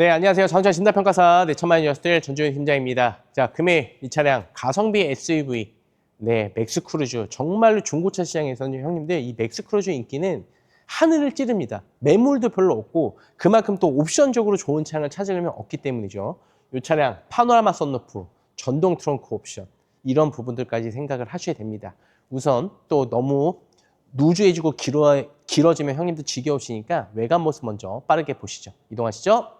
네, 안녕하세요. 자동차 진단평가사 네, 천만 녀석들 전주현 팀장입니다. 자, 금일 이 차량 가성비 SUV 네, 맥스크루즈 정말로 중고차 시장에서는 형님들 이 맥스크루즈 인기는 하늘을 찌릅니다. 매물도 별로 없고 그만큼 또 옵션적으로 좋은 차량을 찾으려면 없기 때문이죠. 이 차량 파노라마 썬루프, 전동 트렁크 옵션 이런 부분들까지 생각을 하셔야 됩니다. 우선 또 너무 누주해지고 길어, 길어지면 형님들 지겨우시니까 외관 모습 먼저 빠르게 보시죠. 이동하시죠.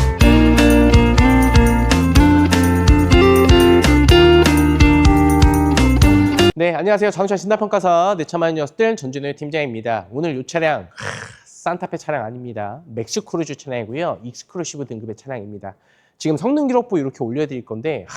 네, 안녕하세요. 자동차 신다평가사 녀석들 전준호의 팀장입니다. 오늘 이 차량 하, 산타페 차량 아닙니다. 맥스크루즈 차량이고요. 익스크루시브 등급의 차량입니다. 지금 성능 기록부 이렇게 올려드릴 건데 하,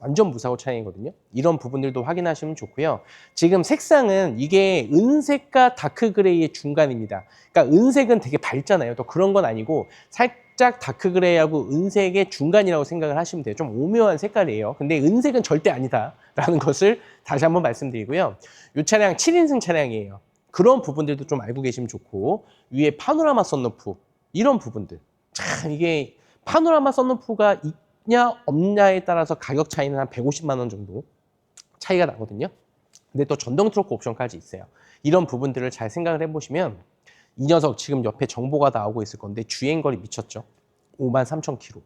완전 무사고 차량이거든요. 이런 부분들도 확인하시면 좋고요. 지금 색상은 이게 은색과 다크 그레이의 중간입니다. 그러니까 은색은 되게 밝잖아요. 또 그런 건 아니고 살짝 다크 그레이하고 은색의 중간이라고 생각을 하시면 돼요. 좀 오묘한 색깔이에요. 근데 은색은 절대 아니다 라는 것을 다시 한번 말씀드리고요. 이 차량 7인승 차량이에요. 그런 부분들도 좀 알고 계시면 좋고 위에 파노라마 썬루프 이런 부분들 참 이게 파노라마 썬루프가 있냐 없냐에 따라서 가격 차이는 한 150만 원 정도 차이가 나거든요. 근데 또 전동 트로크 옵션까지 있어요. 이런 부분들을 잘 생각을 해보시면 이 녀석 지금 옆에 정보가 나오고 있을 건데 주행거리 미쳤죠. 5만 3천 킬로.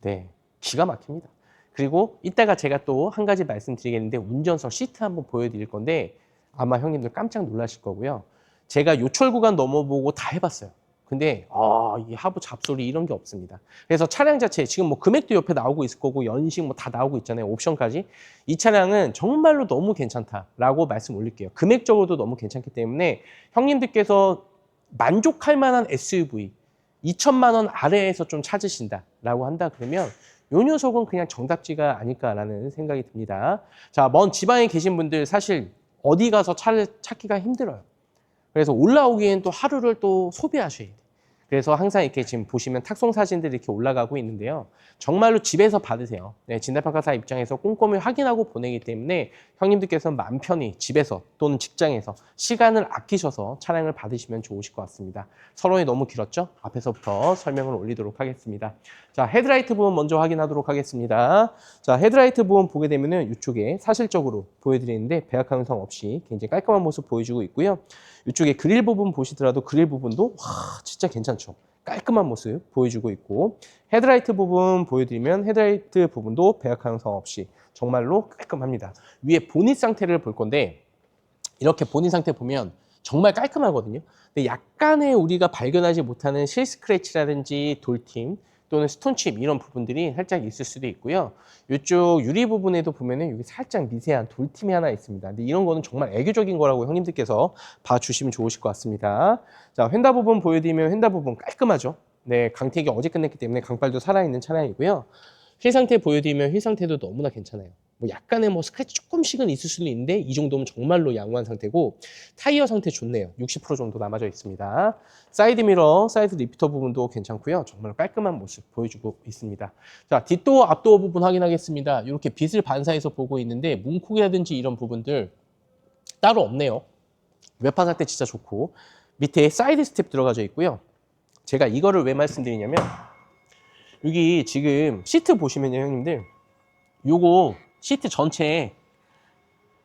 네, 기가 막힙니다. 그리고 이따가 제가 또 한 가지 말씀드리겠는데 운전석 시트 한번 보여드릴 건데 아마 형님들 깜짝 놀라실 거고요. 제가 요철 구간 넘어보고 다 해봤어요. 근데 아, 이 하부 잡소리 이런 게 없습니다. 그래서 차량 자체 지금 뭐 금액도 옆에 나오고 있을 거고 연식 뭐 다 나오고 있잖아요. 옵션까지. 이 차량은 정말로 너무 괜찮다라고 말씀 올릴게요. 금액적으로도 너무 괜찮기 때문에 형님들께서 만족할 만한 SUV 2천만 원 아래에서 좀 찾으신다라고 한다 그러면 요 녀석은 그냥 정답지가 아닐까라는 생각이 듭니다. 자, 먼 지방에 계신 분들 사실 어디 가서 차를 찾기가 힘들어요. 그래서 올라오기엔 또 하루를 또 소비하셔야 돼요. 그래서 항상 이렇게 지금 보시면 탁송 사진들이 이렇게 올라가고 있는데요. 정말로 집에서 받으세요. 네, 진단평가사 입장에서 꼼꼼히 확인하고 보내기 때문에 형님들께서는 마음 편히 집에서 또는 직장에서 시간을 아끼셔서 차량을 받으시면 좋으실 것 같습니다. 서론이 너무 길었죠? 앞에서부터 설명을 올리도록 하겠습니다. 자, 헤드라이트 부분 먼저 확인하도록 하겠습니다. 자, 헤드라이트 부분 보게 되면은 이쪽에 사실적으로 보여드리는데 배합 현상 없이 굉장히 깔끔한 모습 보여주고 있고요. 이쪽에 그릴 부분 보시더라도 그릴 부분도 와 진짜 괜찮죠. 깔끔한 모습 보여주고 있고 헤드라이트 부분 보여드리면 헤드라이트 부분도 배합 현상 없이 정말로 깔끔합니다. 위에 보닛 상태를 볼 건데 이렇게 보닛 상태 보면 정말 깔끔하거든요. 근데 약간의 우리가 발견하지 못하는 실 스크래치라든지 돌팀 또는 스톤칩 이런 부분들이 살짝 있을 수도 있고요. 이쪽 유리 부분에도 보면은 여기 살짝 미세한 돌팀이 하나 있습니다. 근데 이런 거는 정말 애교적인 거라고 형님들께서 봐주시면 좋으실 것 같습니다. 자, 휀다 부분 보여드리면 휀다 부분 깔끔하죠. 네, 강택이 어제 끝냈기 때문에 강발도 살아있는 차량이고요. 휠 상태 보여드리면 휠 상태도 너무나 괜찮아요. 뭐 약간의 뭐 스크래치 조금씩은 있을 수는 있는데 이 정도면 정말로 양호한 상태고 타이어 상태 좋네요. 60% 정도 남아져 있습니다. 사이드 미러, 사이드 리피터 부분도 괜찮고요. 정말 깔끔한 모습 보여주고 있습니다. 자, 뒷도어, 앞도어 부분 확인하겠습니다. 이렇게 빛을 반사해서 보고 있는데 문콕이라든지 이런 부분들 따로 없네요. 외판 상태 진짜 좋고 밑에 사이드 스텝 들어가져 있고요. 제가 이거를 왜 말씀드리냐면 여기 지금 시트 보시면요, 형님들. 요거 시트 전체에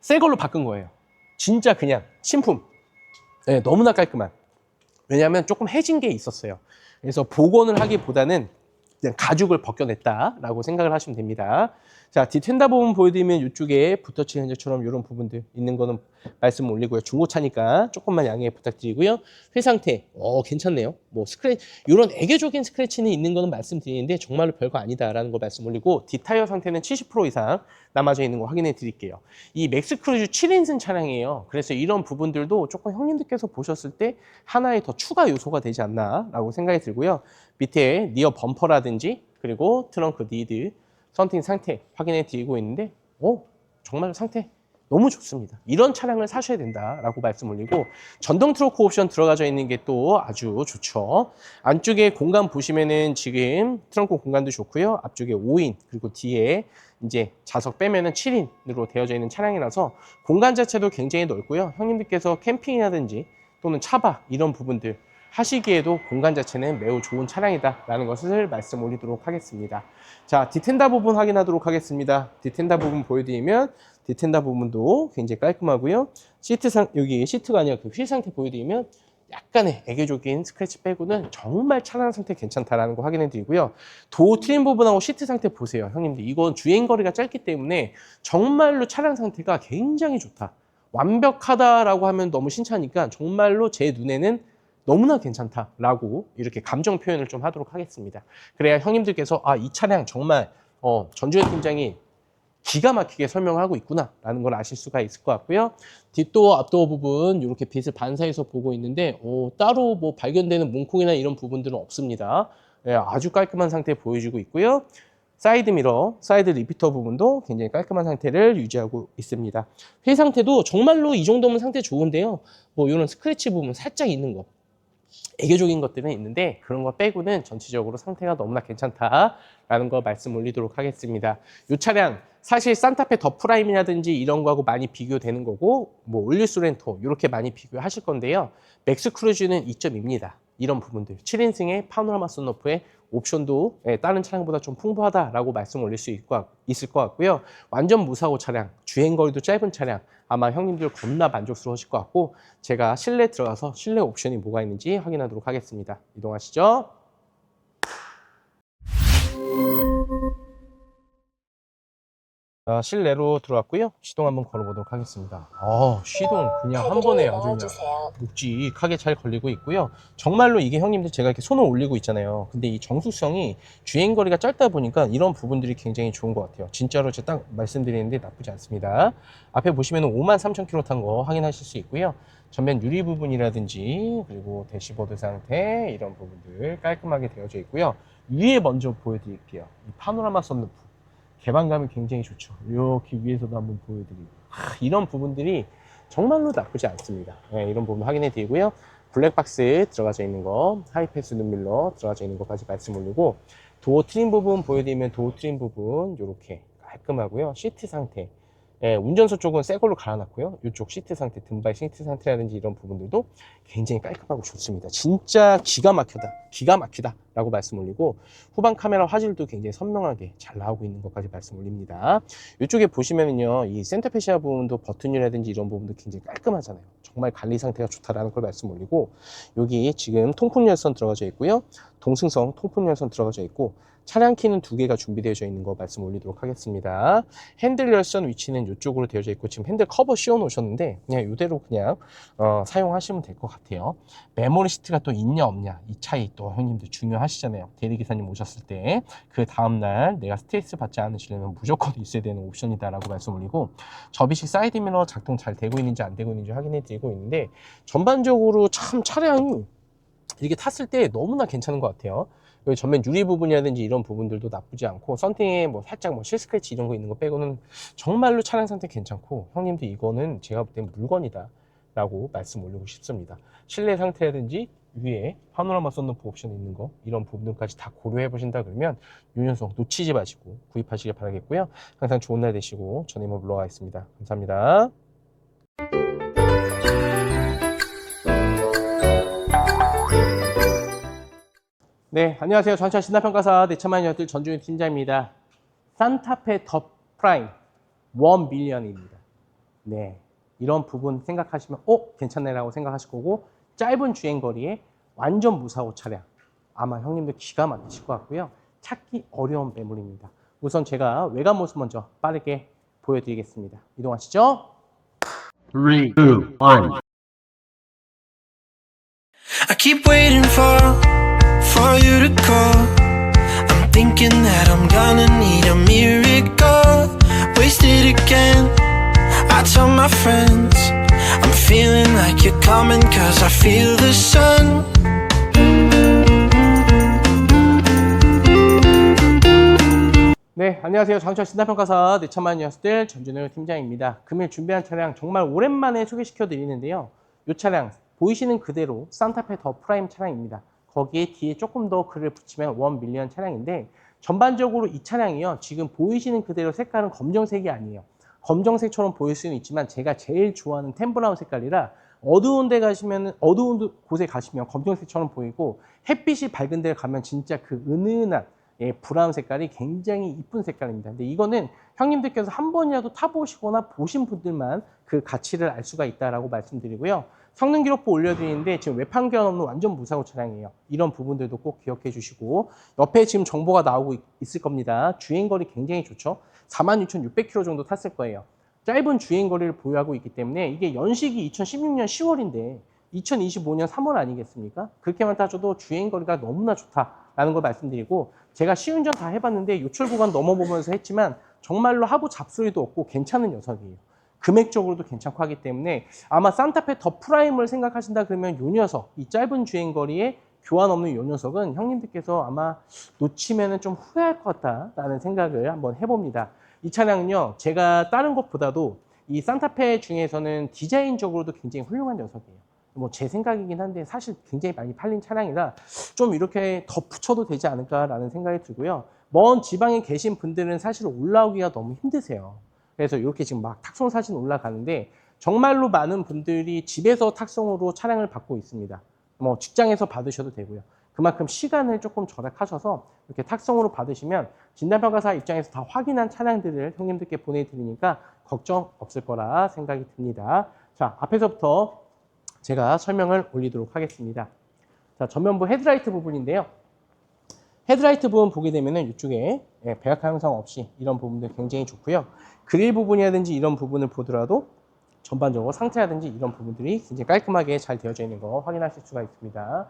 새 걸로 바꾼 거예요. 진짜 그냥 신품. 네, 너무나 깔끔한. 왜냐하면 조금 해진 게 있었어요. 그래서 복원을 하기보다는 그냥 가죽을 벗겨냈다라고 생각을 하시면 됩니다. 자, 뒤텐다 부분 보여드리면 이쪽에 붓터치 현재처럼 이런 부분들 있는 거는 말씀 올리고요. 중고차니까 조금만 양해 부탁드리고요. 휠 상태, 어 괜찮네요. 뭐 스크래치 이런 애교적인 스크래치는 있는 거는 말씀드리는데 정말로 별거 아니다라는 거 말씀 올리고 뒷타이어 상태는 70% 이상 남아져 있는 거 확인해 드릴게요. 이 맥스 크루즈 7인승 차량이에요. 그래서 이런 부분들도 조금 형님들께서 보셨을 때 하나의 더 추가 요소가 되지 않나라고 생각이 들고요. 밑에 니어 범퍼라든지 그리고 트렁크 니드 선팅 상태 확인해 드리고 있는데 오 정말 상태 너무 좋습니다. 이런 차량을 사셔야 된다라고 말씀 올리고 전동 트로크 옵션 들어가져 있는 게 또 아주 좋죠. 안쪽에 공간 보시면은 지금 트렁크 공간도 좋고요. 앞쪽에 5인 그리고 뒤에 이제 좌석 빼면은 7인으로 되어져 있는 차량이라서 공간 자체도 굉장히 넓고요. 형님들께서 캠핑이라든지 또는 차박 이런 부분들 하시기에도 공간 자체는 매우 좋은 차량이다라는 것을 말씀 올리도록 하겠습니다. 자, 디텐다 부분 확인하도록 하겠습니다. 디텐다 부분 보여드리면 디텐다 부분도 굉장히 깔끔하고요. 시트 상 여기 시트가 아니라 그 휠 상태 보여드리면 약간의 애교적인 스크래치 빼고는 정말 차량 상태 괜찮다라는 거 확인해 드리고요. 도어 트림 부분하고 시트 상태 보세요. 형님들 이건 주행 거리가 짧기 때문에 정말로 차량 상태가 굉장히 좋다. 완벽하다라고 하면 너무 신차니까 정말로 제 눈에는 너무나 괜찮다라고 이렇게 감정 표현을 좀 하도록 하겠습니다. 그래야 형님들께서 아 이 차량 정말 어, 전주현 팀장이 기가 막히게 설명하고 있구나라는 걸 아실 수가 있을 것 같고요. 뒷도어, 앞도어 부분 이렇게 빛을 반사해서 보고 있는데 어, 따로 뭐 발견되는 문콕이나 이런 부분들은 없습니다. 예, 아주 깔끔한 상태 보여주고 있고요. 사이드 미러, 사이드 리피터 부분도 굉장히 깔끔한 상태를 유지하고 있습니다. 휠 상태도 정말로 이 정도면 상태 좋은데요. 뭐 이런 스크래치 부분 살짝 있는 거. 애교적인 것들은 있는데 그런 거 빼고는 전체적으로 상태가 너무나 괜찮다라는 거 말씀 올리도록 하겠습니다. 이 차량 사실 산타페 더 프라임이라든지 이런 거하고 많이 비교되는 거고 뭐 올리스 렌토 이렇게 많이 비교하실 건데요. 맥스 크루즈는 2점입니다. 이런 부분들 7인승의 파노라마 썬루프의 옵션도 예, 다른 차량보다 좀 풍부하다라고 말씀 올릴 수 있- 있을 것 같고요. 완전 무사고 차량, 주행 거리도 짧은 차량 아마 형님들 겁나 만족스러우실 것 같고 제가 실내 들어가서 실내 옵션이 뭐가 있는지 확인하도록 하겠습니다. 이동하시죠. 자, 실내로 들어왔고요. 시동 한번 걸어보도록 하겠습니다. 어, 시동 그냥 한 번에 아주 그냥 묵직하게 잘 걸리고 있고요. 정말로 이게 형님들 제가 이렇게 손을 올리고 있잖아요. 근데 이 정수성이 주행거리가 짧다 보니까 이런 부분들이 굉장히 좋은 것 같아요. 진짜로 제가 딱 말씀드리는데 나쁘지 않습니다. 앞에 보시면 5만 3천 킬로 탄거 확인하실 수 있고요. 전면 유리 부분이라든지 그리고 대시보드 상태 이런 부분들 깔끔하게 되어져 있고요. 위에 먼저 보여드릴게요. 이 파노라마 썬루프 개방감이 굉장히 좋죠. 이렇게 위에서도 한번 보여드리고 하, 이런 부분들이 정말로 나쁘지 않습니다. 네, 이런 부분 확인해 드리고요. 블랙박스 들어가져 있는 거, 하이패스 눈밀러 들어가져 있는 것까지 말씀 올리고 도어 트림 부분 보여드리면 도어 트림 부분 이렇게 깔끔하고요. 시트 상태 예, 운전석 쪽은 새 걸로 갈아놨고요. 이쪽 시트 상태, 등발 시트 상태라든지 이런 부분들도 굉장히 깔끔하고 좋습니다. 진짜 기가 막히다, 기가 막히다 라고 말씀 올리고 후방 카메라 화질도 굉장히 선명하게 잘 나오고 있는 것까지 말씀 올립니다. 이쪽에 보시면은요, 이 센터 페시아 부분도 버튼이라든지 이런 부분도 굉장히 깔끔하잖아요. 정말 관리 상태가 좋다라는 걸 말씀 올리고 여기 지금 통풍 열선 들어가져 있고요. 동승성 통풍 열선 들어가져 있고 차량 키는 두 개가 준비되어져 있는 거 말씀 올리도록 하겠습니다. 핸들 열선 위치는 이쪽으로 되어져 있고 지금 핸들 커버 씌워 놓으셨는데 그냥 이대로 그냥 어, 사용하시면 될 것 같아요. 메모리 시트가 또 있냐 없냐 이 차이 또 형님들 중요하시잖아요. 대리기사님 오셨을 때 그 다음날 내가 스트레스 받지 않으시려면 무조건 있어야 되는 옵션이다라고 말씀 올리고 접이식 사이드 미러 작동 잘 되고 있는지 안 되고 있는지 확인해 드리고 있는데 전반적으로 참 차량이 이렇게 탔을 때 너무나 괜찮은 것 같아요. 여기 전면 유리 부분이라든지 이런 부분들도 나쁘지 않고 썬팅에 뭐 살짝 뭐 실스크래치 이런 거 있는 거 빼고는 정말로 차량 상태 괜찮고 형님들 이거는 제가 볼 땐 물건이다 라고 말씀 올리고 싶습니다. 실내 상태라든지 위에 파노라마 썬루프 옵션 있는 거 이런 부분들까지 다 고려해 보신다 그러면 유연성 놓치지 마시고 구입하시길 바라겠고요. 항상 좋은 날 되시고 저는 이만 물러가겠습니다. 감사합니다 네, 안녕하세요. 전차 신나평가사 내차만 여들 전준희 팀장입니다. 산타페 더 프라임 1 밀리언입니다. 네, 이런 부분 생각하시면 어? 괜찮네라고 생각하실 거고 짧은 주행 거리에 완전 무사고 차량 아마 형님들 기가 막히실 것 같고요. 찾기 어려운 매물입니다. 우선 제가 외관 모습 먼저 빠르게 보여드리겠습니다. 이동하시죠. Three, two, one. I keep waiting for for you to call. I'm thinking that I'm gonna need a miracle. Wasted again. I tell my friends I'm feeling like you're coming cause I feel the sun. 네, 안녕하세요. 장철 신사평가사 내천만 녀석들 전준호 팀장입니다. 금일 준비한 차량 정말 오랜만에 소개시켜 드리는데요. 이 차량 보이시는 그대로 산타페 더 프라임 차량입니다. 거기에 뒤에 조금 더 글을 붙이면 원 밀리언 차량인데 전반적으로 이 차량이요. 지금 보이시는 그대로 색깔은 검정색이 아니에요. 검정색처럼 보일 수는 있지만 제가 제일 좋아하는 템브라운 색깔이라 어두운 데 가시면 어두운 곳에 가시면 검정색처럼 보이고 햇빛이 밝은 데 가면 진짜 그 은은한 예, 브라운 색깔이 굉장히 이쁜 색깔입니다. 근데 이거는 형님들께서 한 번이라도 타보시거나 보신 분들만 그 가치를 알 수가 있다라고 말씀드리고요. 성능 기록부 올려드리는데 지금 외판 교환 없는 완전 무사고 차량이에요. 이런 부분들도 꼭 기억해 주시고 옆에 지금 정보가 나오고 있, 있을 겁니다. 주행거리 굉장히 좋죠. 46,600km 정도 탔을 거예요. 짧은 주행거리를 보유하고 있기 때문에 이게 연식이 2016년 10월인데 2025년 3월 아니겠습니까? 그렇게만 따져도 주행거리가 너무나 좋다 라는 걸 말씀드리고 제가 시운전 다 해봤는데 요철 구간 넘어보면서 했지만 정말로 하부 잡소리도 없고 괜찮은 녀석이에요. 금액적으로도 괜찮고 하기 때문에 아마 산타페 더 프라임을 생각하신다 그러면 요 녀석, 이 짧은 주행 거리에 교환 없는 요 녀석은 형님들께서 아마 놓치면 좀 후회할 것 같다라는 생각을 한번 해봅니다. 이 차량은요, 제가 다른 것보다도 이 산타페 중에서는 디자인적으로도 굉장히 훌륭한 녀석이에요. 뭐 제 생각이긴 한데 사실 굉장히 많이 팔린 차량이라 좀 이렇게 더 붙여도 되지 않을까라는 생각이 들고요. 먼 지방에 계신 분들은 사실 올라오기가 너무 힘드세요. 그래서 이렇게 지금 막 탁송 사진 올라가는데 정말로 많은 분들이 집에서 탁송으로 차량을 받고 있습니다. 뭐 직장에서 받으셔도 되고요. 그만큼 시간을 조금 절약하셔서 이렇게 탁송으로 받으시면 진단평가사 입장에서 다 확인한 차량들을 형님들께 보내드리니까 걱정 없을 거라 생각이 듭니다. 자, 앞에서부터 제가 설명을 올리도록 하겠습니다. 자, 전면부 헤드라이트 부분인데요. 헤드라이트 부분 보게 되면은 이쪽에 예, 배각 형상 없이 이런 부분들 굉장히 좋고요. 그릴 부분이라든지 이런 부분을 보더라도 전반적으로 상태라든지 이런 부분들이 굉장히 깔끔하게 잘 되어져 있는 거 확인하실 수가 있습니다.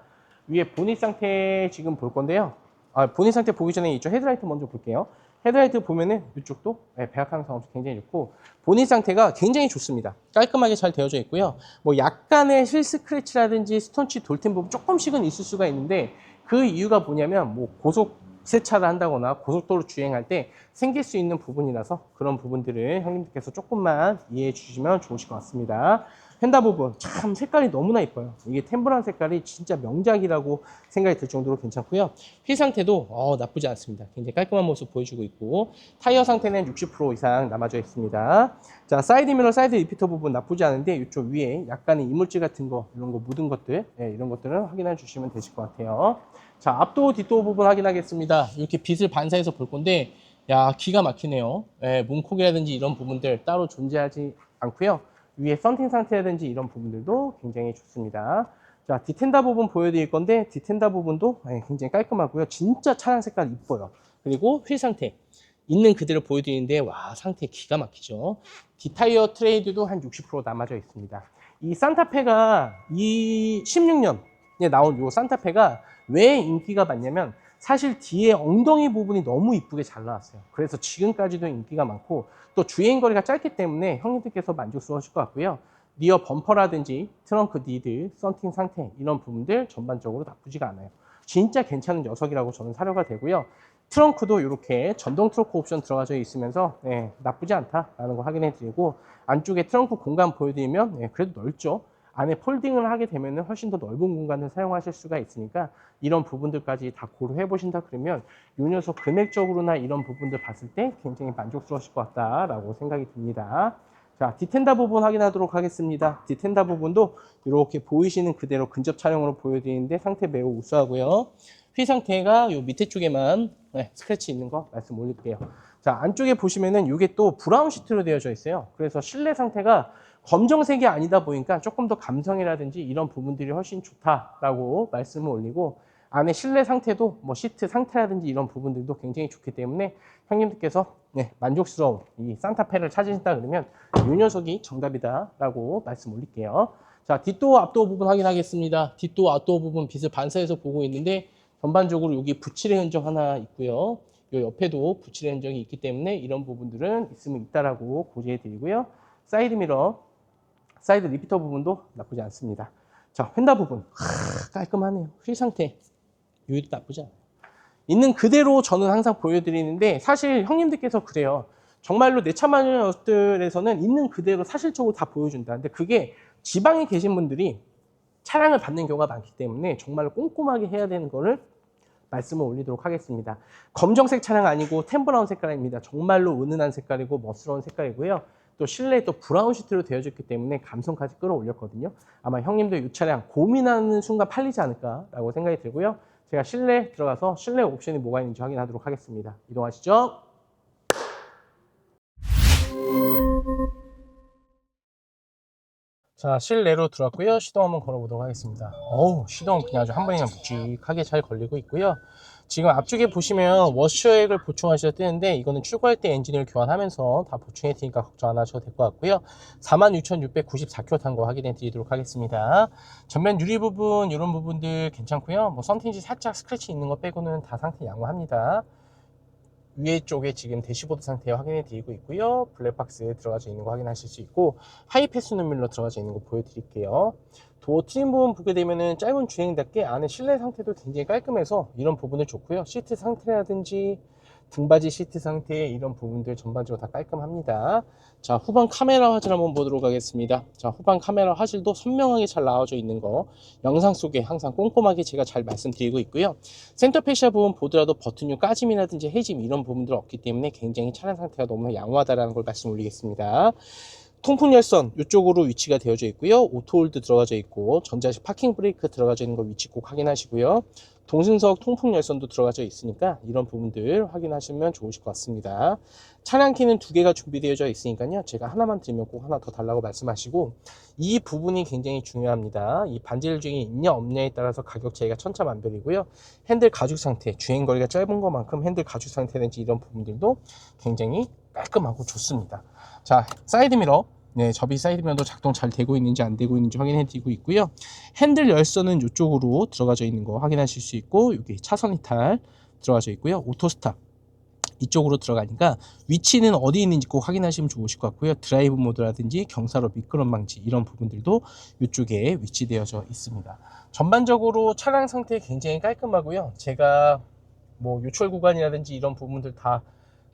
위에 보닛 상태 지금 볼 건데요. 아, 보닛 상태 보기 전에 이쪽 헤드라이트 먼저 볼게요. 헤드라이트 보면은 이쪽도 예, 배각 형상 없이 굉장히 좋고 보닛 상태가 굉장히 좋습니다. 깔끔하게 잘 되어져 있고요. 뭐 약간의 실 스크래치라든지 스톤치 돌팀 부분 조금씩은 있을 수가 있는데 그 이유가 뭐냐면 뭐 고속 세차를 한다거나 고속도로 주행할 때 생길 수 있는 부분이라서 그런 부분들을 형님들께서 조금만 이해해 주시면 좋으실 것 같습니다. 펜다 부분 참 색깔이 너무나 이뻐요. 이게 템브란 색깔이 진짜 명작이라고 생각이 들 정도로 괜찮고요. 휠 상태도 어, 나쁘지 않습니다. 굉장히 깔끔한 모습 보여주고 있고 타이어 상태는 60% 이상 남아져 있습니다. 자 사이드 미러 사이드 리피터 부분 나쁘지 않은데 이쪽 위에 약간의 이물질 같은 거 이런 거 묻은 것들 예, 이런 것들은 확인해 주시면 되실 것 같아요. 자 앞도 뒷도 부분 확인하겠습니다. 이렇게 빛을 반사해서 볼 건데 야 기가 막히네요. 예, 문콕이라든지 이런 부분들 따로 존재하지 않고요. 위에 썬팅 상태라든지 이런 부분들도 굉장히 좋습니다. 자, 디텐다 부분 보여드릴 건데, 디텐다 부분도 예, 굉장히 깔끔하고요. 진짜 차량 색깔 이뻐요. 그리고 휠 상태. 있는 그대로 보여드리는데, 와, 상태 기가 막히죠. 디타이어 트레이드도 한 60% 남아져 있습니다. 이 산타페가 이 16년에 나온 이 산타페가 왜 인기가 많냐면, 사실 뒤에 엉덩이 부분이 너무 이쁘게 잘 나왔어요. 그래서 지금까지도 인기가 많고 또 주행 거리가 짧기 때문에 형님들께서 만족스러우실 것 같고요. 리어 범퍼라든지 트렁크 니드, 썬팅 상태 이런 부분들 전반적으로 나쁘지가 않아요. 진짜 괜찮은 녀석이라고 저는 사료가 되고요. 트렁크도 이렇게 전동 트렁크 옵션 들어가져 있으면서 예, 나쁘지 않다라는 거 확인해 드리고 안쪽에 트렁크 공간 보여드리면 예, 그래도 넓죠. 안에 폴딩을 하게 되면 훨씬 더 넓은 공간을 사용하실 수가 있으니까 이런 부분들까지 다 고려해 보신다 그러면 이 녀석 금액적으로나 이런 부분들 봤을 때 굉장히 만족스러우실 것 같다라고 생각이 듭니다. 자, 디텐다 부분 확인하도록 하겠습니다. 디텐다 부분도 이렇게 보이시는 그대로 근접 촬영으로 보여드리는데 상태 매우 우수하고요. 휠 상태가 요 밑에 쪽에만 네, 스크래치 있는 거 말씀 올릴게요. 자, 안쪽에 보시면은 이게 또 브라운 시트로 되어져 있어요. 그래서 실내 상태가 검정색이 아니다 보니까 조금 더 감성이라든지 이런 부분들이 훨씬 좋다라고 말씀을 올리고 안에 실내 상태도 뭐 시트 상태라든지 이런 부분들도 굉장히 좋기 때문에 형님들께서 네, 만족스러운 이 산타페를 찾으신다 그러면 이 녀석이 정답이다라고 말씀 올릴게요. 자, 뒷도 앞도 부분 확인하겠습니다. 뒷도 앞도 부분 빛을 반사해서 보고 있는데 전반적으로 여기 붙일의 흔적 하나 있고요. 이 옆에도 붙일의 흔적이 있기 때문에 이런 부분들은 있으면 있다라고 고지해 드리고요. 사이드 미러, 사이드 리피터 부분도 나쁘지 않습니다. 자, 휀다 부분 하, 깔끔하네요. 휠 상태 여기도 나쁘지 않아요. 있는 그대로 저는 항상 보여드리는데 사실 형님들께서 그래요. 정말로 내 차 마니아들에서는 있는 그대로 사실적으로 다 보여준다. 근데 그게 지방에 계신 분들이 차량을 받는 경우가 많기 때문에 정말로 꼼꼼하게 해야 되는 거를 말씀을 올리도록 하겠습니다. 검정색 차량 아니고 템브라운 색깔입니다. 정말로 은은한 색깔이고 멋스러운 색깔이고요. 또 실내에 또 브라운 시트로 되어졌기 때문에 감성까지 끌어올렸거든요. 아마 형님도 이 차량 고민하는 순간 팔리지 않을까라고 생각이 들고요. 제가 실내 들어가서 실내 옵션이 뭐가 있는지 확인하도록 하겠습니다. 이동하시죠. 자, 실내로 들어왔고요. 시동 한번 걸어보도록 하겠습니다. 어우, 시동 그냥 아주 한 번에 그냥 묵직하게 잘 걸리고 있고요. 지금 앞쪽에 보시면 워셔액을 보충하셔야 되는데 이거는 출고할 때 엔진을 교환하면서 다 보충해 드니까 걱정 안 하셔도 될 것 같고요. 46,694km 탄 거 확인해 드리도록 하겠습니다. 전면 유리 부분 이런 부분들 괜찮고요. 뭐 썬팅지 살짝 스크래치 있는 거 빼고는 다 상태 양호합니다. 위에 쪽에 지금 대시보드 상태 확인해 드리고 있고요. 블랙박스에 들어가져 있는 거 확인하실 수 있고 하이패스 눈밀로 들어가져 있는 거 보여드릴게요. 도어 트림 부분 보게 되면은 짧은 주행답게 안에 실내 상태도 굉장히 깔끔해서 이런 부분을 좋고요. 시트 상태라든지 등받이 시트 상태 이런 부분들 전반적으로 다 깔끔합니다. 자 후방 카메라 화질 한번 보도록 하겠습니다. 자 후방 카메라 화질도 선명하게 잘 나와져 있는 거 영상 속에 항상 꼼꼼하게 제가 잘 말씀드리고 있고요. 센터 페시아 부분 보더라도 버튼류 까짐이라든지 해짐 이런 부분들 없기 때문에 굉장히 차량 상태가 너무 양호하다라는 걸 말씀 올리겠습니다. 통풍 열선 이쪽으로 위치가 되어져 있고요. 오토홀드 들어가져 있고 전자식 파킹 브레이크 들어가져 있는 거 위치 꼭 확인하시고요. 동승석 통풍 열선도 들어가져 있으니까 이런 부분들 확인하시면 좋으실 것 같습니다. 차량 키는 두 개가 준비되어져 있으니까요. 제가 하나만 드리면 꼭 하나 더 달라고 말씀하시고 이 부분이 굉장히 중요합니다. 이 반질 중에 있냐 없냐에 따라서 가격 차이가 천차만별이고요. 핸들 가죽 상태, 주행 거리가 짧은 것만큼 핸들 가죽 상태든지 이런 부분들도 굉장히 깔끔하고 좋습니다. 자, 사이드 미러. 네, 접이 사이드 미러도 작동 잘 되고 있는지 안 되고 있는지 확인해 드리고 있고요. 핸들 열선은 이쪽으로 들어가져 있는 거 확인하실 수 있고 여기 차선 이탈 들어가져 있고요. 오토 스탑 이쪽으로 들어가니까 위치는 어디 있는지 꼭 확인하시면 좋으실 것 같고요. 드라이브 모드라든지 경사로 미끄럼 방지 이런 부분들도 이쪽에 위치되어져 있습니다. 전반적으로 차량 상태 굉장히 깔끔하고요. 제가 뭐 요철 구간이라든지 이런 부분들 다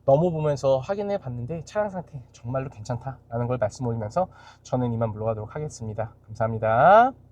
넘어보면서 확인해 봤는데 차량 상태 정말로 괜찮다라는 걸 말씀 올리면서 저는 이만 물러가도록 하겠습니다. 감사합니다.